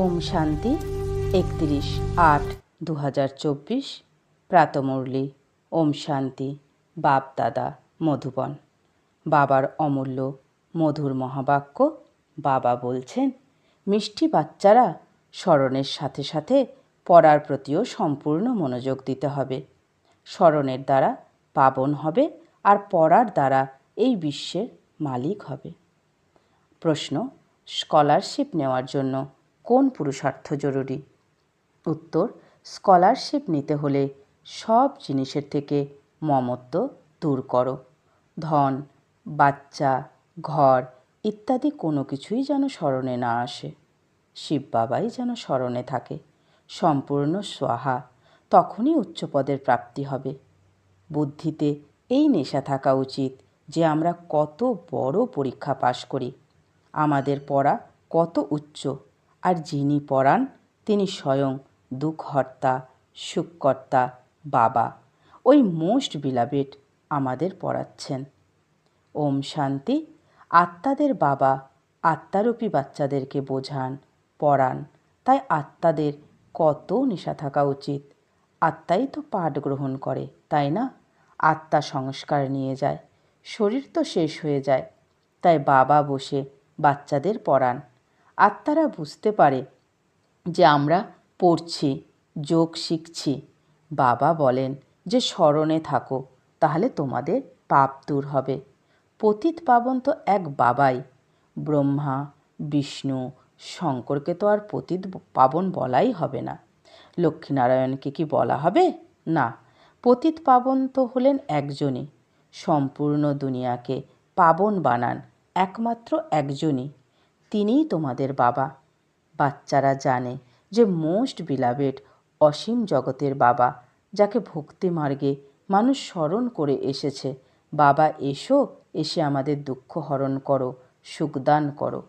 ওম শান্তি, একত্রিশ আট দু হাজার চব্বিশ, প্রাতমুরলি, ওম শান্তি, বাপ দাদা, মধুবন। বাবার অমূল্য, মধুর মহাবাক্য বাবা বলছেন, মিষ্টি বাচ্চারা, স্মরণের সাথে সাথে পড়ার প্রতিও সম্পূর্ণ মনোযোগ দিতে হবে। স্মরণের দ্বারা পাবন হবে আর পড়ার দ্বারা এই বিশ্বের মালিক হবে। প্রশ্ন, স্কলারশিপ নেওয়ার জন্য কোন পুরুষার্থ জরুরি? উত্তর স্কলারশিপ নিতে হলে সব জিনিসের থেকে মমত্ব দূর করো। ধন, বাচ্চা, ঘর ইত্যাদি কোনো কিছুই যেন স্মরণে না আসে। শিব বাবাই যেন স্মরণে থাকে। সম্পূর্ণ সোহা তখনই উচ্চ পদের প্রাপ্তি হবে। বুদ্ধিতে এই নেশা থাকা উচিত যে আমরা কত বড় পরীক্ষা পাশ করি। আমাদের পড়া কত উচ্চ আর যিনি পড়ান তিনি স্বয়ং দুঃখহর্তা সুখকর্তা, বাবা। ওই মোস্ট বিলাবেট আমাদের পড়াচ্ছেন ওম শান্তি। আত্মাদের বাবা, আত্মারূপী বাচ্চাদেরকে বোঝান, পড়ান। তাই আত্মাদের কত নেশা থাকা উচিত। আত্মাই তো পাঠ গ্রহণ করে, তাই না? আত্মা সংস্কার নিয়ে যায়, শরীর তো শেষ হয়ে যায়। তাই বাবা বসে বাচ্চাদের পড়ান। আত্মারা বুঝতে পারে যে আমরা পড়ছি, যোগ শিখছি। বাবা বলেন যে স্মরণে থাকো, তাহলে তোমাদের পাপ দূর হবে। পতিত পাবন তো এক বাবাই। ব্রহ্মা, বিষ্ণু, শঙ্করকে তো আর পতিত পাবন বলাই হবে না। লক্ষ্মীনারায়ণকে কি বলা হবে? না, পতিত পাবন তো হলেন একজনই। সম্পূর্ণ দুনিয়াকে পাবন বানান একমাত্র একজনই। তিনিই তোমাদের বাবা। বাচ্চারা জানে যে মোস্ট বিলাবেড অসীম জগতের বাবা, যাকে ভক্তি মার্গে মানুষ স্মরণ করে এসেছে। বাবা, এসো, এসে আমাদের দুঃখ হরণ করো সুখদান করো।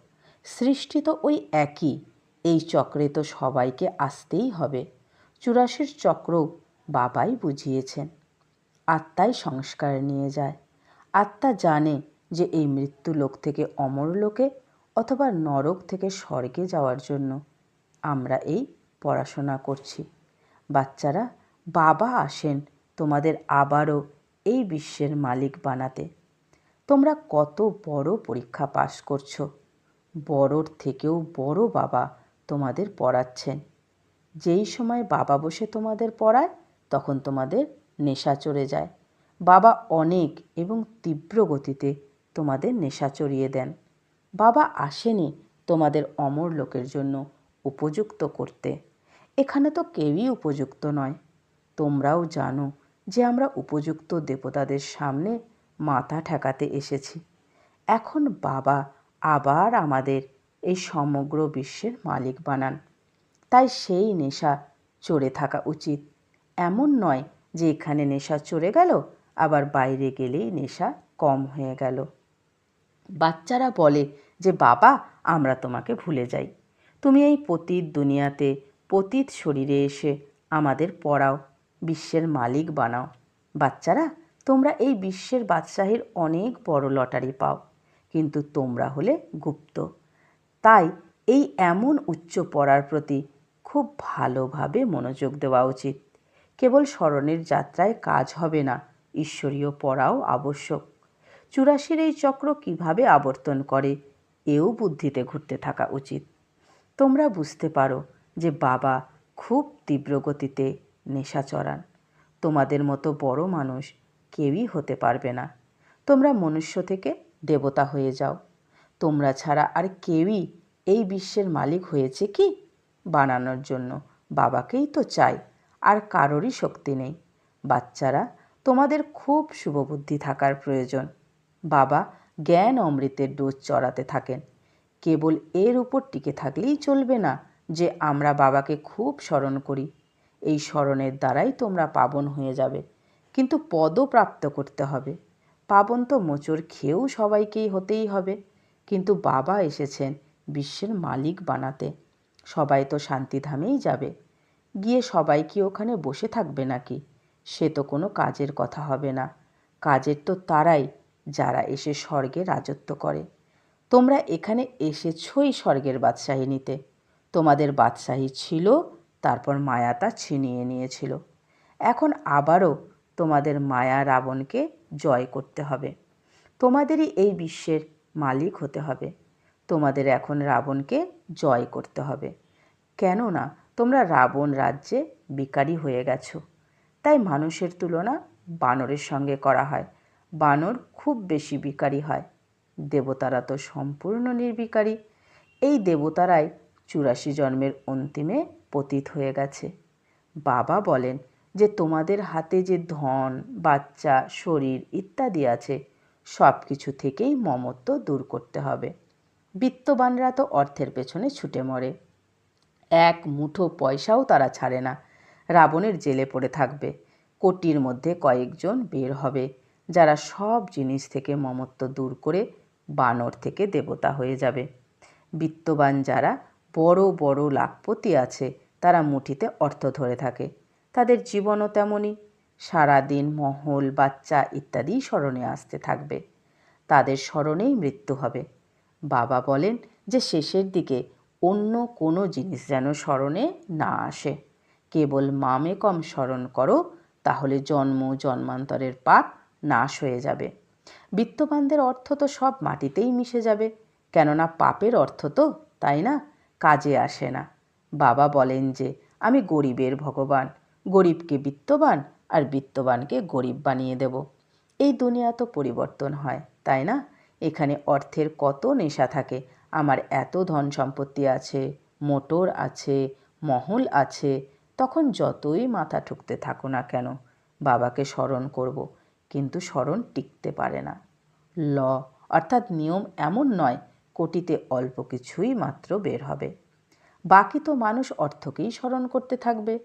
সৃষ্টি তো ওই একই, এই চক্রে তো সবাইকে আসতেই হবে। চুরাশির চক্র বাবাই বুঝিয়েছেন। আত্মাই সংস্কার নিয়ে যায়। আত্মা জানে যে এই মৃত্যু লোক থেকে অমর লোকে অথবা নরক থেকে স্বর্গে যাওয়ার জন্য। আমরা এই পড়াশোনা করছি। বাচ্চারা, বাবা আসেন, তোমাদের আবারও এই বিশ্বের মালিক বানাতে। তোমরা কত বড় পরীক্ষা পাশ করছ। বড়র থেকেও বড় বাবা তোমাদের পড়াচ্ছেন। যেই সময় বাবা বসে তোমাদের পড়ায়, তখন তোমাদের নেশা চড়ে যায়। বাবা অনেক এবং তীব্র গতিতে তোমাদের নেশা চড়িয়ে দেন। বাবা আসেনি তোমাদের অমর লোকের জন্য উপযুক্ত করতে। এখানে তো কেউই উপযুক্ত নয়। তোমরাও জানো যে আমরা উপযুক্ত দেবতাদের সামনে মাথা ঠেকাতে এসেছি। এখন বাবা আবার আমাদের এই সমগ্র বিশ্বের মালিক বানান। তাই সেই নেশা চড়ে থাকা উচিত। এমন নয় যে এখানে নেশা চড়ে গেল, আবার বাইরে গেলেই নেশা কম হয়ে গেল। বাচ্চারা বলে যে, বাবা, আমরা তোমাকে ভুলে যাই। তুমি এই পতীত দুনিয়াতে পতীত শরীরে এসে আমাদের পড়াও, বিশ্বের মালিক বানাও। বাচ্চারা, তোমরা এই বিশ্বের বাদশাহীর অনেক বড় লটারি পাও, কিন্তু তোমরা হলে গুপ্ত। তাই এই এমন উচ্চ পড়ার প্রতি খুব ভালোভাবে মনোযোগ দেওয়া উচিত। কেবল স্মরণের যাত্রায় কাজ হবে না, ঈশ্বরীয় পড়াও আবশ্যক। চুরাশির এই চক্র কীভাবে আবর্তন করে? এও বুদ্ধিতে ঘুরতে থাকা উচিত। তোমরা বুঝতে পারো যে বাবা খুব তীব্র গতিতে নেশা চড়ান। তোমাদের মতো বড় মানুষ কেউই হতে পারবে না। তোমরা মনুষ্য থেকে দেবতা হয়ে যাও। তোমরা ছাড়া আর কেউই এই বিশ্বের মালিক হয়েছে কি? বানানোর জন্য বাবাকেই তো চাই, আর কারোরই শক্তি নেই। বাচ্চারা তোমাদের খুব শুভবুদ্ধি থাকার প্রয়োজন। বাবা জ্ঞান অমৃতের ডোজ চড়াতে থাকেন। কেবল এর উপর টিকে থাকলেই চলবে না যে আমরা বাবাকে খুব স্মরণ করি। এই স্মরণের দ্বারাই তোমরা পাবন হয়ে যাবে। কিন্তু পদও প্রাপ্ত করতে হবে। পাবন তো মোচড় খেয়েও সবাইকেই হতেই হবে। কিন্তু বাবা এসেছেন বিশ্বের মালিক বানাতে। সবাই তো শান্তিধামেই যাবে। গিয়ে সবাই কি ওখানে বসে থাকবে নাকি? সে তো কোনো কাজের কথা হবে না। কাজের তো তারাই যারা এসে স্বর্গে রাজত্ব করে। তোমরা এখানে এসেছই স্বর্গের বাদশাহী নিতে। তোমাদের বাদশাহী ছিল, তারপর মায়া তা ছিনিয়ে নিয়েছিল। এখন আবারও তোমাদের মায়া রাবণকে জয় করতে হবে। তোমাদেরই এই বিশ্বের মালিক হতে হবে। তোমাদের এখন রাবণকে জয় করতে হবে। কেননা, তোমরা রাবণ রাজ্যে বিকারী হয়ে গেছো। তাই মানুষের তুলনা বানরের সঙ্গে করা হয়। বানর খুব বেশি বিকারী হয়। দেবতারা তো সম্পূর্ণ নির্বিকারী এই দেবতারাই চুরাশি জন্মের অন্তিমে পতিত হয়ে গেছে। বাবা বলেন যে, তোমাদের হাতে যে ধন, বাচ্চা, শরীর ইত্যাদি আছে সব কিছু থেকেই মমত্ব দূর করতে হবে। বিত্তবানরা তো অর্থের পেছনে ছুটে মরে। এক মুঠো পয়সাও তারা ছাড়ে না। রাবণের জেলে পড়ে থাকবে। কোটির মধ্যে কয়েকজন বের হবে। যারা সব জিনিস থেকে মমত্ব দূর করে বানর থেকে দেবতা হয়ে যাবে। বিত্তবান যারা বড় বড় লাখপতি আছে, তারা মুঠিতে অর্থ ধরে থাকে। তাদের জীবনও তেমনই। সারাদিন মহল, বাচ্চা ইত্যাদি স্মরণে আসতে থাকবে। তাদের স্মরণেই মৃত্যু হবে। বাবা বলেন যে শেষের দিকে অন্য কোনো জিনিস যেন স্মরণে না আসে। কেবল মামে কম স্মরণ করো, তাহলে জন্ম জন্মান্তরের পাপ নাশ হয়ে যাবে। বিত্তবানদের অর্থ তো সব মাটিতেই মিশে যাবে। কেননা পাপের অর্থ তো, তাই না? কাজে আসে না। বাবা বলেন যে, আমি গরিবের ভগবান। গরিবকে বিত্তবান আর বিত্তবানকে গরিব বানিয়ে দেব। এই দুনিয়া তো পরিবর্তন হয়, তাই না? এখানে অর্থের কত নেশা থাকে। আমার এত ধন সম্পত্তি আছে, মোটর আছে, মহল আছে, তখন যতই মাথা ঠুকতে থাকো না কেন, বাবাকে স্মরণ করব। কিন্তু স্মরণ টিকতে পারে না। ল অর্থাৎ নিয়ম এমন নয়, কোটিতে অল্প কিছুই মাত্র বের হবে। বাকি তো মানুষ অর্থকেই স্মরণ করতে থাকবে।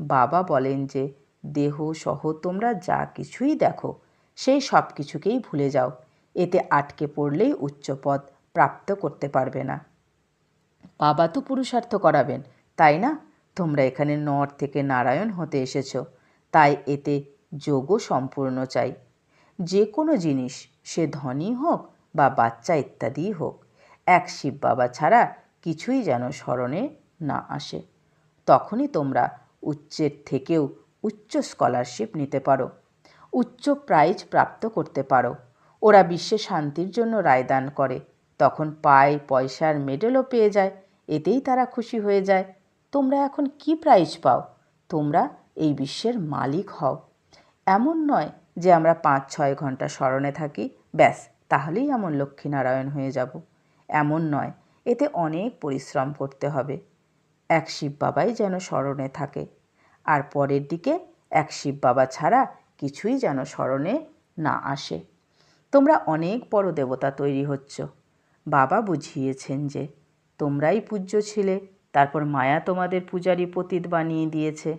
বাবা বলেন যে, দেহ সহ তোমরা যা কিছুই দেখো, সেই সব কিছুকেই ভুলে যাও। এতে আটকে পড়লেই উচ্চপদ প্রাপ্ত করতে পারবে না। বাবা তো পুরুষার্থ করাবেন, তাই না? তোমরা এখানে নর থেকে নারায়ণ হতে এসেছ। তাই এতে যোগও সম্পূর্ণ চাই। যে কোনো জিনিস, সে ধনী হোক বা বাচ্চা ইত্যাদিই হোক, এক শিব বাবা ছাড়া কিছুই যেন স্মরণে না আসে। তখনই তোমরা উচ্চের থেকেও উচ্চ স্কলারশিপ নিতে পারো, উচ্চ প্রাইজ প্রাপ্ত করতে পারো। ওরা বিশ্বে শান্তির জন্য রায়দান করে, তখন পায়, পয়সার মেডেলও পেয়ে যায়, এতেই তারা খুশি হয়ে যায়। তোমরা এখন কি প্রাইজ পাও? তোমরা এই বিশ্বের মালিক হও। এমন নয় যে আমরা পাঁচ, ছয় ঘণ্টা স্মরণে থাকি, ব্যাস, তাহলেই এমন লক্ষ্মীনারায়ণ হয়ে যাব। এমন নয়, এতে অনেক পরিশ্রম করতে হবে। এক শিব বাবাই যেন স্মরণে থাকে, আর পরের দিকে এক শিব বাবা ছাড়া কিছুই যেন স্মরণে না আসে। তোমরা অনেক বড় দেবতা তৈরি হচ্ছ। বাবা বুঝিয়েছেন যে, তোমরাই পূজ্য ছিলে, তারপর মায়া তোমাদের পূজারী পতীত বানিয়ে দিয়েছে।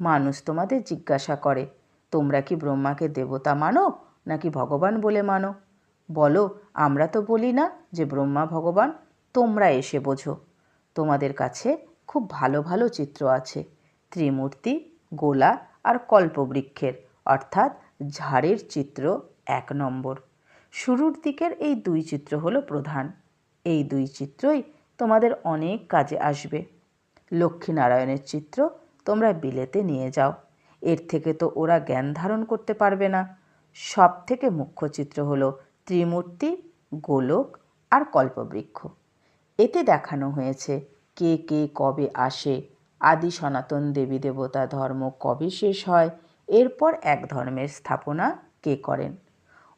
মানুষ তোমাদের জিজ্ঞাসা করে তোমরা কি ব্রহ্মাকে দেবতা মানো নাকি ভগবান বলে মানো? বলো, আমরা তো বলি না যে ব্রহ্মা ভগবান, তোমরা এসে বোঝো। তোমাদের কাছে খুব ভালো ভালো চিত্র আছে। ত্রিমূর্তি, গোলা আর কল্পবৃক্ষের, অর্থাৎ ঝাড়ের চিত্র এক নম্বর। শুরুর দিকের এই দুই চিত্র হলো প্রধান। এই দুই চিত্রই তোমাদের অনেক কাজে আসবে। লক্ষ্মীনারায়ণের চিত্র তোমরা বিলেতে নিয়ে যাও। এর থেকে তো ওরা জ্ঞান ধারণ করতে পারবে না। সব থেকে মুখ্য চিত্র হলো ত্রিমূর্তি, গোলক আর কল্পবৃক্ষ। এতে দেখানো হয়েছে কে কে কবে আসে, আদি সনাতন দেবী দেবতা ধর্ম কবে শেষ হয়, এরপর এক ধর্মের স্থাপনা কে করেন।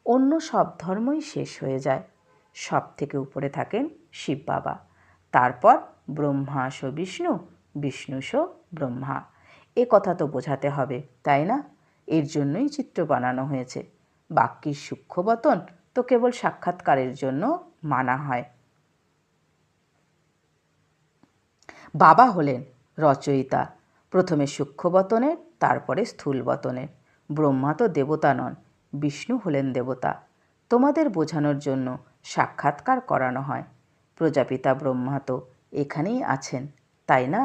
অন্য সব ধর্মই শেষ হয়ে যায়। সব থেকে উপরে থাকেন শিব বাবা। তারপর ব্রহ্মা ব্রহ্মাস বিষ্ণু বিষ্ণু বিষ্ণুস ব্রহ্মা। এ কথা তো বোঝাতে হবে, তাই না? এর জন্যই চিত্র বানানো হয়েছে। বাক্যের সূক্ষ্মবতন তো কেবল সাক্ষাৎকারের জন্য মানা হয়। বাবা হলেন রচয়িতা, প্রথমে সূক্ষ্মবতনের তারপরে স্থূলবতনের ব্রহ্মা তো দেবতা নন, বিষ্ণু হলেন দেবতা। তোমাদের বোঝানোর জন্য সাক্ষাৎকার করানো হয়। প্রজাপিতা ব্রহ্মা তো এখানেই আছেন, তাই না?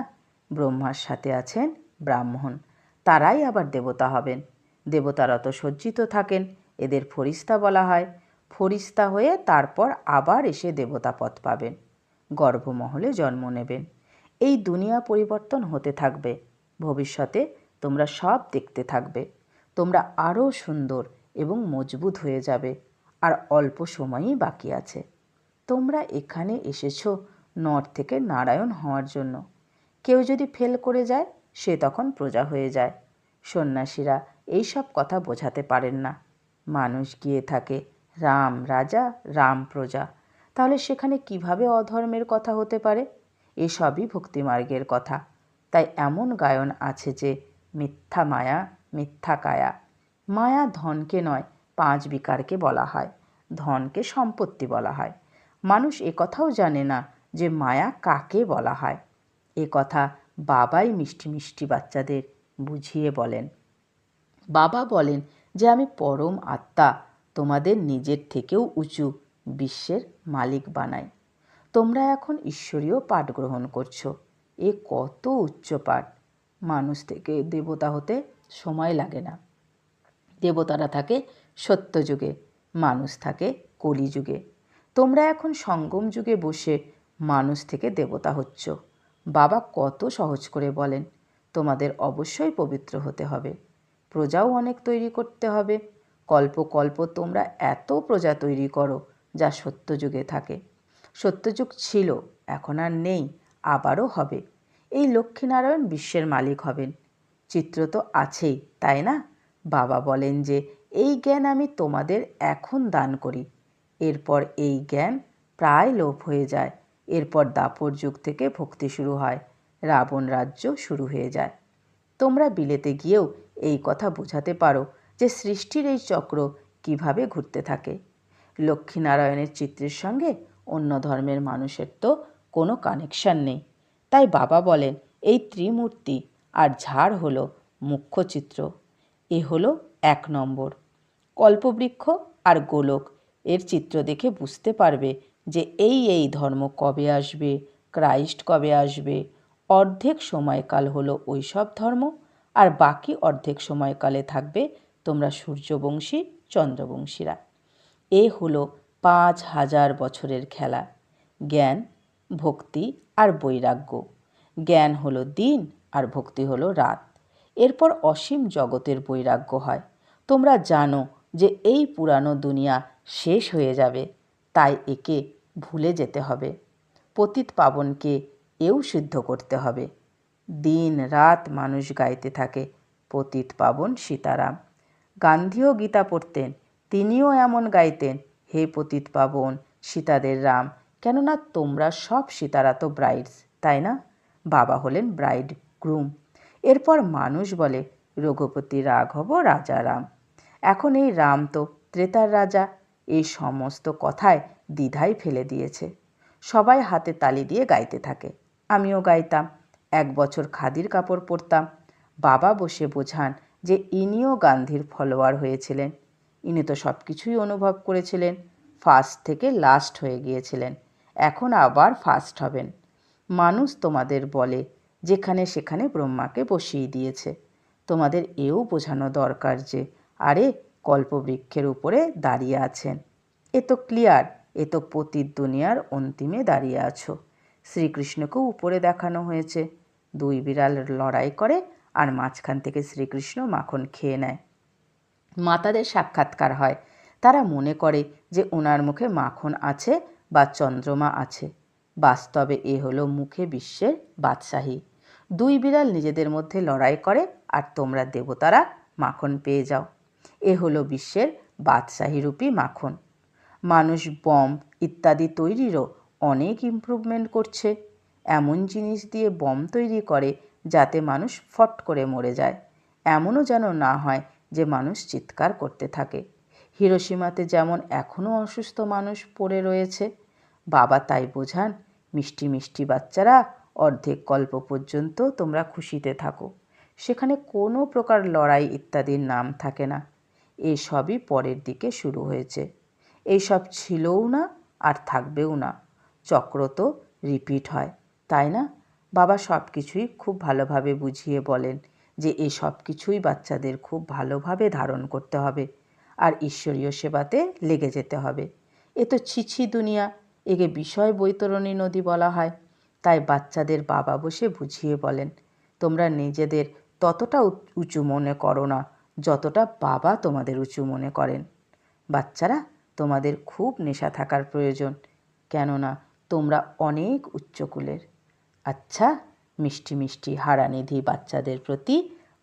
ব্রহ্মার সাথে আছেন ব্রাহ্মণ। তারাই আবার দেবতা হবেন। দেবতারা তো সজ্জিত থাকেন, এদের ফরিস্তা বলা হয়। ফরিস্তা হয়ে তারপর আবার এসে দেবতা পথ পাবেন। গর্ভমহলে জন্ম নেবেন। এই দুনিয়া পরিবর্তন হতে থাকবে। ভবিষ্যতে তোমরা সব দেখতে থাকবে। তোমরা আরও সুন্দর এবং মজবুত হয়ে যাবে। আর অল্প সময়ই বাকি আছে। তোমরা এখানে এসেছ নর থেকে নারায়ণ হওয়ার জন্য। কেউ যদি ফেল করে যায় সে তখন প্রজা হয়ে যায়। সন্ন্যাসীরা এইসব কথা বোঝাতে পারেন না। মানুষ গিয়ে থাকে, রাম রাজা, রাম প্রজা, তাহলে সেখানে কীভাবে অধর্মের কথা হতে পারে? এসবই ভক্তিমার্গের কথা। তাই এমন গায়ন আছে যে, মিথ্যা মায়া, মিথ্যা কায়া। মায়া ধনকে নয়, পাঁচ বিকারকে বলা হয়। ধনকে সম্পত্তি বলা হয়। মানুষ কথাও জানে না যে মায়া কাকে বলা হয়। এ কথা বাবাই মিষ্টি মিষ্টি বাচ্চাদের বুঝিয়ে বলেন। বাবা বলেন যে, আমি পরম আত্মা, তোমাদের নিজের থেকেও উঁচু বিশ্বের মালিক বানাই। তোমরা এখন ঈশ্বরীয় পাঠ গ্রহণ করছ। এ কত উচ্চ পাঠ। মানুষ থেকে দেবতা হতে সময় লাগে না। দেবতারা থাকে সত্যযুগে, মানুষ থাকে কলিযুগে। তোমরা এখন সঙ্গম যুগে বসে মানুষ থেকে দেবতা হচ্ছ। বাবা কত সহজ করে বলেন, তোমাদের অবশ্যই পবিত্র হতে হবে। প্রজাও অনেক তৈরি করতে হবে। কল্প কল্প তোমরা এত প্রজা তৈরি করো যা সত্যযুগে থাকে। সত্যযুগ ছিল, এখন আর নেই, আবারও হবে। এই লক্ষ্মীনারায়ণ বিশ্বের মালিক হবেন। চিত্র তো আছেই, তাই না? বাবা বলেন যে, এই জ্ঞান আমি তোমাদের এখন দান করি। এরপর এই জ্ঞান প্রায় লোপ হয়ে যায়। এরপর দাপর যুগ থেকে ভক্তি শুরু হয়, রাবণ রাজ্য শুরু হয়ে যায়। তোমরা বিলেতে গিয়েও এই কথা বোঝাতে পারো যে সৃষ্টির এই চক্র কীভাবে ঘুরতে থাকে। লক্ষ্মীনারায়ণের চিত্রের সঙ্গে অন্য ধর্মের মানুষের তো কোনো কানেকশান নেই। তাই বাবা বলেন, এই ত্রিমূর্তি আর ঝাড় হলো মুখ্য চিত্র, এ হলো এক নম্বর। কল্পবৃক্ষ আর গোলক এর চিত্র দেখে বুঝতে পারবে যে এই এই ধর্ম কবে আসবে, ক্রাইস্ট কবে আসবে, অর্ধেক সময়কাল হলো ওইসব ধর্ম, আর বাকি অর্ধেক সময়কালে থাকবে তোমরা সূর্যবংশী, চন্দ্রবংশীরা। এ হলো পাঁচ হাজার বছরের খেলা। জ্ঞান, ভক্তি আর বৈরাগ্য। জ্ঞান হলো দিন আর ভক্তি হলো রাত। এরপর অসীম জগতের বৈরাগ্য হয়। তোমরা জানো যে এই পুরানো দুনিয়া শেষ হয়ে যাবে। তাই একে ভুলে যেতে হবে। পতিত পাবনকে এও সিদ্ধ করতে হবে। দিন রাত মানুষ গাইতে থাকে পতিত পাবন সীতারাম। গান্ধীও গীতা পড়তেন, তিনিও এমন গাইতেন, হে পতিত পাবন সীতাদের রাম, কেননা তোমরা সব সীতারা তো ব্রাইডস তাই না? বাবা হলেন ব্রাইড গ্রুম এরপর মানুষ বলে, রঘুপতি রাঘব রাজা রাম। এখন এই রাম তো ত্রেতার রাজা এই সমস্ত কথায় দ্বিধাই ফেলে দিয়েছে। সবাই হাতে তালি দিয়ে গাইতে থাকে। আমিও গাইতাম, এক বছর খাদির কাপড় পরতাম। বাবা বসে বোঝান যে ইনিও গান্ধীর ফলোয়ার হয়েছিলেন। ইনি তো সব কিছুই অনুভব করেছিলেন ফার্স্ট থেকে লাস্ট হয়ে গিয়েছিলেন। এখন আবার ফার্স্ট হবেন। মানুষ তোমাদের বলে, যেখানে সেখানে ব্রহ্মাকে বসিয়ে দিয়েছে। তোমাদের এও বোঝানো দরকার যে, আরে কল্পবৃক্ষের উপরে দাঁড়িয়ে আছেন। এ তো ক্লিয়ার, এ তো পতির দুনিয়ার অন্তিমে দাঁড়িয়ে আছো। শ্রীকৃষ্ণকেও উপরে দেখানো হয়েছে। দুই বিড়াল লড়াই করে আর মাঝখান থেকে শ্রীকৃষ্ণ মাখন খেয়ে নেয়। মাতাদের সাক্ষাৎকার হয়। তারা মনে করে যে ওনার মুখে মাখন আছে বা চন্দ্রমা আছে। বাস্তবে এ হলো মুখে বিশ্বের বাদশাহী। দুই বিড়াল নিজেদের মধ্যে লড়াই করে আর তোমরা দেবতারা মাখন পেয়ে যাও। এ হলো বিশ্বের বাদশাহীরূপী মাখন। মানুষ বম ইত্যাদি তৈরিরও অনেক ইমপ্রুভমেন্ট করছে। এমন জিনিস দিয়ে বম তৈরি করে যাতে মানুষ ফট করে মরে যায়। এমনও যেন না হয় যে মানুষ চিৎকার করতে থাকে। হিরোসীমাতে যেমন এখনও অসুস্থ মানুষ পড়ে রয়েছে, বাবা তাই বোঝান, মিষ্টি মিষ্টি বাচ্চারা, অর্ধেক কল্প পর্যন্ত তোমরা খুশিতে থাকো। সেখানে কোনো প্রকার লড়াই ইত্যাদির নাম থাকে না। এসবই পরের দিকে শুরু হয়েছে। এইসব ছিলও না আর থাকবেও না। চক্র তো রিপিট হয়, তাই না? বাবা সব কিছুই খুব ভালোভাবে বুঝিয়ে বলেন যে এ সব কিছুই বাচ্চাদের খুব ভালোভাবে ধারণ করতে হবে আর ঈশ্বরীয় সেবাতে লেগে যেতে হবে। এ তো ছিছি দুনিয়া, একে বিষয় বৈতরণী নদী বলা হয়। তাই বাচ্চাদের বাবা বসে বুঝিয়ে বলেন, তোমরা নিজেদের ততটা উঁচু মনে করো না। যতটা বাবা তোমাদের উঁচু মনে করেন। বাচ্চারা তোমাদের খুব নেশা থাকার প্রয়োজন, কেননা তোমরা অনেক উচ্চকুলের আচ্ছা মিষ্টি মিষ্টি হারানিধি বাচ্চাদের প্রতি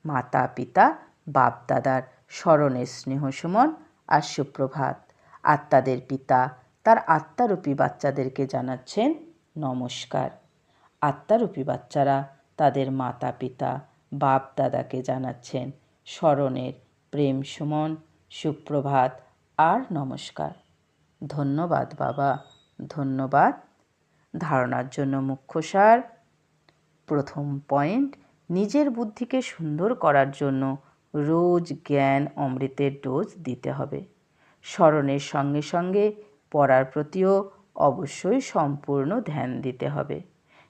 মাতা পিতা বাপ দাদার স্মরণের স্নেহ সুমন আর সুপ্রভাত। আত্মাদের পিতা, তার আত্মারূপী বাচ্চাদেরকে জানাচ্ছেন নমস্কার। আত্মারূপী বাচ্চারা তাদের মাতা পিতা বাপ দাদাকে জানাচ্ছেন স্মরণের প্রেম সুমন, সুপ্রভাত আর নমস্কার। ধন্যবাদ বাবা, ধন্যবাদ। ধারণার জন্য মুখ্য সার, প্রথম পয়েন্ট, নিজের বুদ্ধিকে সুন্দর করার জন্য রোজ জ্ঞান অমৃতের ডোজ দিতে হবে। স্মরণের সঙ্গে সঙ্গে পড়ার প্রতিও অবশ্যই সম্পূর্ণ ধ্যান দিতে হবে।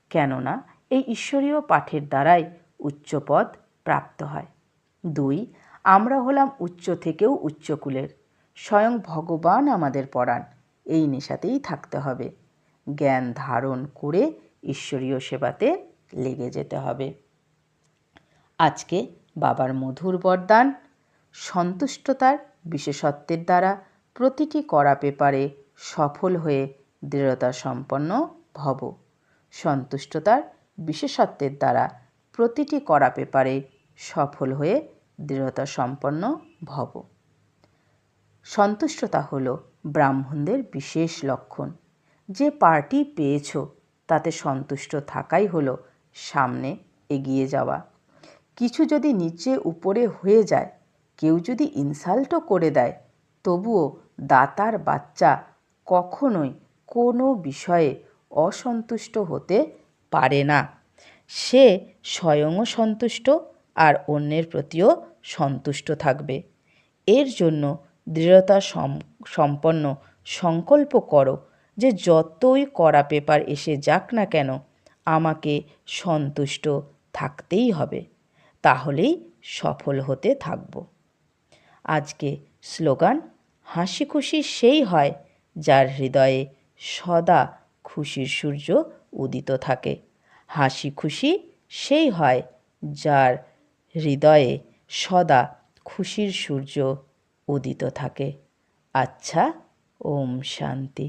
কেননা, এই ঈশ্বরীয় পাঠের দ্বারাই উচ্চপদ প্রাপ্ত হয়। দুই, আমরা হলাম উচ্চ থেকেও উচ্চকুলের। স্বয়ং ভগবান আমাদের পড়ান এই নেশাতেই থাকতে হবে। জ্ঞান ধারণ করে ঈশ্বরীয় সেবাতে লেগে যেতে হবে। আজকে বাবার মধুর বরদান, সন্তুষ্টতার বিশেষত্বের দ্বারা প্রতিটি করা পেপারে সফল হয়ে দৃঢ়তা সম্পন্ন ভব। সন্তুষ্টতার বিশেষত্বের দ্বারা প্রতিটি করা পেপারে সফল হয়ে দৃঢ়তা সম্পন্ন ভব। সন্তুষ্টতা হল ব্রাহ্মণদের বিশেষ লক্ষণ। যে পার্টি পেয়েছ, তাতে সন্তুষ্ট থাকাই হলো সামনে এগিয়ে যাওয়া। কিছু যদি নিচে উপরে হয়ে যায়, কেউ যদি ইনসাল্টও করে দেয়, তবুও দাতার বাচ্চা কখনোই কোনো বিষয়ে অসন্তুষ্ট হতে পারে না। সে স্বয়ংও সন্তুষ্ট আর অন্যের প্রতিও সন্তুষ্ট থাকবে। এর জন্য দৃঢ়তা সম- সম্পন্ন সংকল্প করো যে যতই কড়া পেপার এসে যাক না কেন, আমাকে সন্তুষ্ট থাকতেই হবে। তাহলেই সফল হতে থাকব। আজকে স্লোগান, হাসি খুশি সেই হয় যার হৃদয়ে সদা খুশির সূর্য উদিত থাকে। হাসি খুশি সেই হয় যার হৃদয়ে সদা খুশির সূর্য উদিত থাকে। আচ্ছা ওম শান্তি।